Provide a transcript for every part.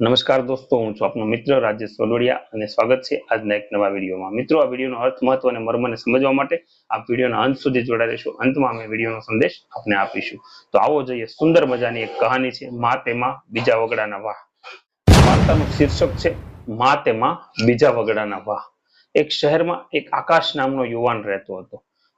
નમસ્કાર દોસ્તો, હું છું આપનો મિત્ર રાજેશ વલોડિયા અને સ્વાગત છે આજના એક નવા વિડીયોમાં. મિત્રો, આ વિડીયોનો અર્થ, મહત્વ અને મર્મને સમજવા માટે આ વિડીયોના અંત સુધી જોડાઈ રહેશો. અંતમાં અમે વિડીયોનો સંદેશ આપને આપીશું. તો આવો જોઈએ સુંદર મજાની એક કહાની છે, મા તેમાં બીજા વગડાના વાહ. વાર્તાનું શીર્ષક છે, મા તેમાં બીજા વગડાના વાહ. એક શહેરમાં એક આકાશ નામનો યુવાન રહેતો હતો.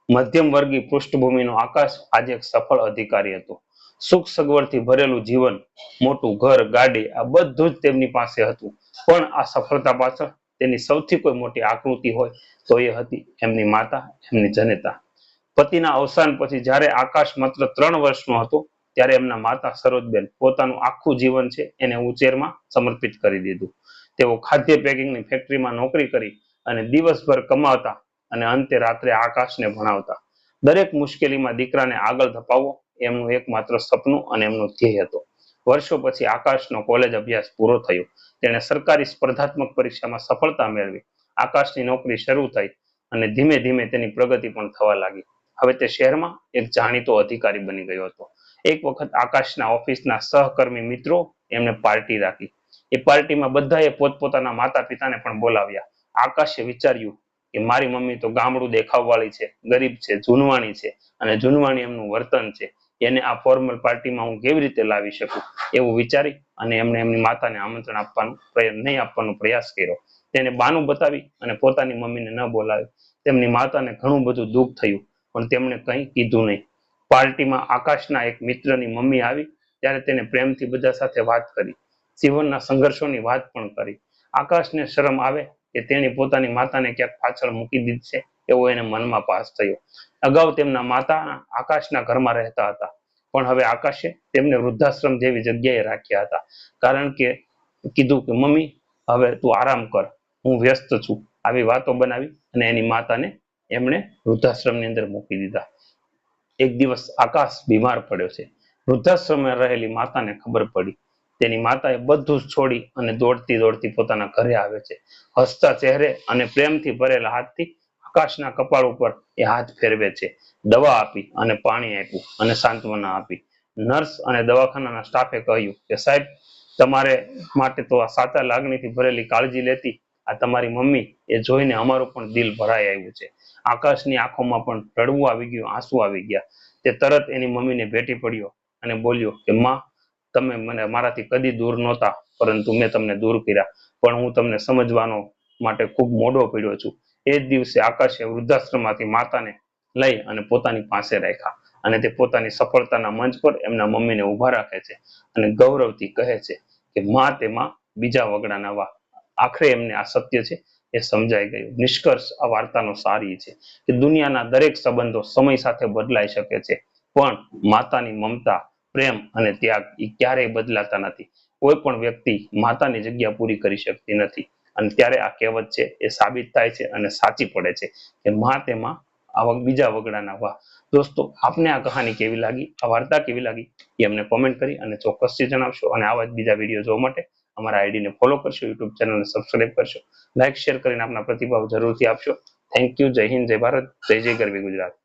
મધ્યમ વર્ગી પૃષ્ઠભૂમિનો આકાશ આજે એક સફળ અધિકારી હતો. સુખ સગવડથી ભરેલું જીવન, મોટું ઘર, ગાડી, આ બધું જ તેમની પાસે હતું. પણ આ સફળતા પાછળ તેની સૌથી કોઈ મોટી આકૃતિ હોય તો એ હતી એમની માતા, એમની જનેતા. પતિના અવસાન પછી જ્યારે આકાશ માત્ર ત્રણ વર્ષનો હતો, ત્યારે એમના માતા સરોજબેન પોતાનું આખું જીવન છે એને ઉચેરમાં સમર્પિત કરી દીધું. તેઓ ખાદ્ય પેકિંગની ફેક્ટરીમાં નોકરી કરી અને દિવસભર કમાવતા અને અંતે રાત્રે આકાશને ભણાવતા. દરેક મુશ્કેલીમાં દીકરાને આગળ ધપાવવો એમનું એકમાત્ર સપનું અને એમનું ધ્યેય હતો. વર્ષો પછી આકાશનો કોલેજ અભ્યાસ પૂરો થયો. તેણે સરકારી સ્પર્ધાત્મક પરીક્ષામાં સફળતા મેળવી. આકાશની નોકરી શરૂ થઈ અને ધીમે ધીમે તેની પ્રગતિ પણ થવા લાગી. હવે તે શહેરમાં એક જાણીતો અધિકારી બની ગયો હતો. એક વખત આકાશના ઓફિસના સહકર્મી મિત્રો એમને પાર્ટી રાખી. એ પાર્ટીમાં બધાએ પોતપોતાના માતા પિતાને પણ બોલાવ્યા. આકાશે વિચાર્યું કે મારી મમ્મી તો ગામડું દેખાવવાળી છે, ગરીબ છે, જૂનવાણી છે અને જૂનવાણી એમનું વર્તન છે. એને આ ફોર્મલ પાર્ટીમાં હું કેવી રીતે લાવી શકું એવું વિચારી અને એમણે એમની માતાને આમંત્રણ આપવાનું પ્રયત્ન, નહીં આપવાનો પ્રયાસ કર્યો. તેને બાનું બતાવી અને પોતાની મમ્મીને ન બોલાવી તેમની માતાને ઘણું બધું દુઃખ થયું, પણ તેમણે કંઈ કીધું નહીં. પાર્ટીમાં આકાશના એક મિત્રની મમ્મી આવી, ત્યારે તેને પ્રેમથી બધા સાથે વાત કરી. જીવનના સંઘર્ષોની વાત પણ કરી. આકાશને શરમ આવે કે તેણે પોતાની માતાને ક્યાંક પાછળ મૂકી દીધી છે એવો એને મનમાં પાસ થયો. અગાઉ તેમના માતા આકાશના ઘરમાં રહેતા હતા. પણ હવે આકાશે તેમને વૃદ્ધાશ્રમ જેવી જગ્યાએ રાખ્યા હતા. કારણ કે કીધું કે, મમ્મી, હવે તું આરામ કર. હું વ્યસ્ત છું. આવી વાતો બનાવી અને એની માતાને એમણે વૃદ્ધાશ્રમની અંદર મૂકી દીધા. એક દિવસ આકાશ બીમાર પડ્યો છે. વૃદ્ધાશ્રમે રહેલી માતાને ખબર પડી. તેની માતાએ બધું જ છોડી અને દોડતી દોડતી પોતાના ઘરે આવે છે. હસતા ચહેરે અને પ્રેમથી ભરેલા હાથથી આકાશના કપાળ ઉપર એ હાથ ફેરવે છે. દવા આપી અને પાણી આપ્યું અને સાંત્વના આપી. નર્સ અને દવાખાનાના સ્ટાફે કહ્યું કે, સાહેબ, તમારે માટે તો આ સાચા લાગણીથી ભરેલી કાળજી લેતી આ તમારી મમ્મી એ જોઈને અમારું પણ દિલ ભરાઈ આવ્યું છે. આકાશની આંખોમાં પણ રડવું આવી ગયું, આંસુ આવી ગયા. તે તરત એની મમ્મીને ભેટી પડ્યો અને બોલ્યો કે, માં, તમે મને મારાથી કદી દૂર નહોતા, પરંતુ મેં તમને દૂર કર્યા. પણ હું તમને સમજવાનો માટે ખૂબ મોડો પડ્યો છું. એ જ દિવસે આકાશે વૃદ્ધાશ્રમમાંથી માતાને લઈ અને પોતાની પાસે રાખ્યા. અને તે પોતાની સફળતાના મંચ પર એમના મમ્મીને ઊભા રાખે છે અને ગૌરવથી કહે છે કે માં તેમાં બીજા વગડાના વા. આખરે એમને આ સત્ય છે એ સમજાઈ ગયું. નિષ્કર્ષ આ વાર્તાનો સારી છે કે દુનિયાના દરેક સંબંધો સમય સાથે બદલાઈ શકે છે. પણ માતાની મમતા, પ્રેમ અને ત્યાગ એ ક્યારેય બદલાતા નથી. કોઈ પણ વ્યક્તિ માતાની જગ્યા પૂરી કરી શકતી નથી. અને ત્યારે આ કહેવત છે એ સાબિત થાય છે અને સાચી પડે છે કે માં તેમાં આવા બીજા વગડાના વા દોસ્તો, આપને આ કહાની કેવી લાગી? આ વાર્તા કેવી લાગી? એ અમને કોમેન્ટ કરી અને ચોક્કસથી જણાવશો અને આવા જ બીજા વીડિયો જોવા માટે અમારા આઈડીને ફોલો કરશો યુટ્યુબ ચેનલને સબસ્ક્રાઇબ કરશો. લાઇક શેર કરીને આપના પ્રતિભાવ જરૂરથી આપશો. થેન્ક યુ જય હિન્દ, જય ભારત. જય જય ગરવી ગુજરાત.